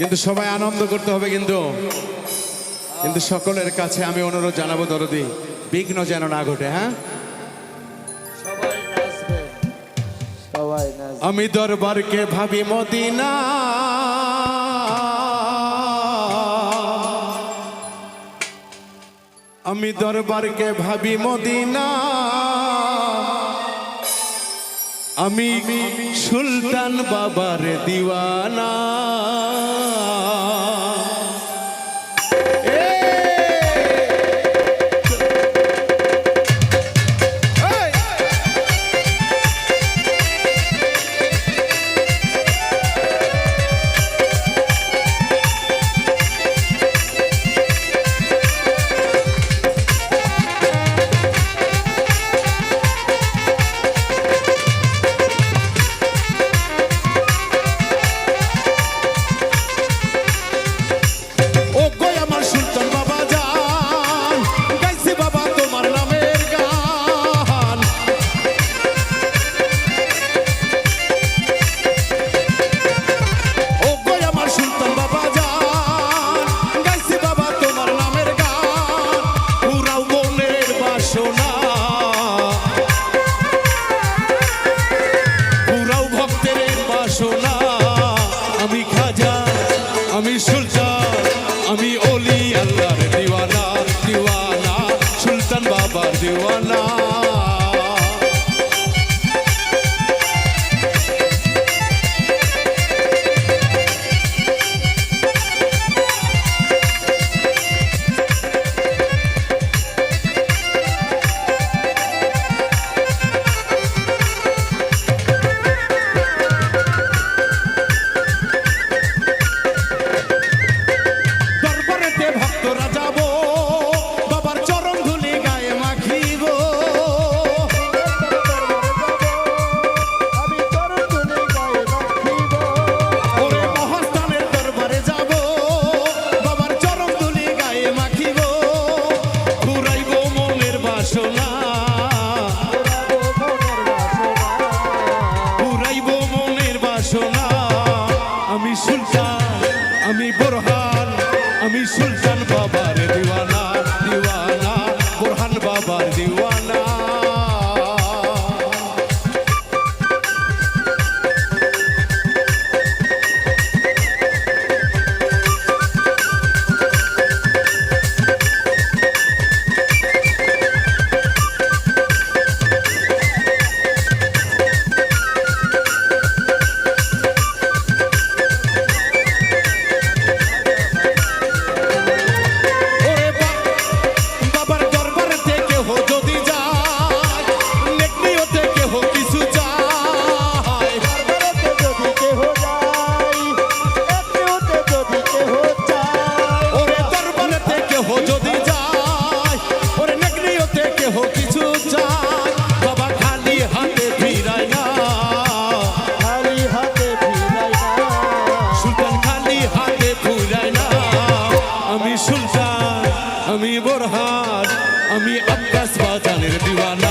কিন্তু সবাই আনন্দ করতে হবে কিন্তু। কিন্তু সকলের কাছে আমি অনুরোধ জানাব, দরদি, বিঘ্ন যেন না ঘটে হ্যাঁ? আমি দরবারকে ভাবি মদিনা। আমি দরবারকে ভাবি মদিনা। আমি সুলতান বাবার দিওয়ানা। দিওয়ানা আমি সুলতান বাবার দিওয়ানা। আমি বোরহান আমি আব্বাস বাজানের দিওয়ানা।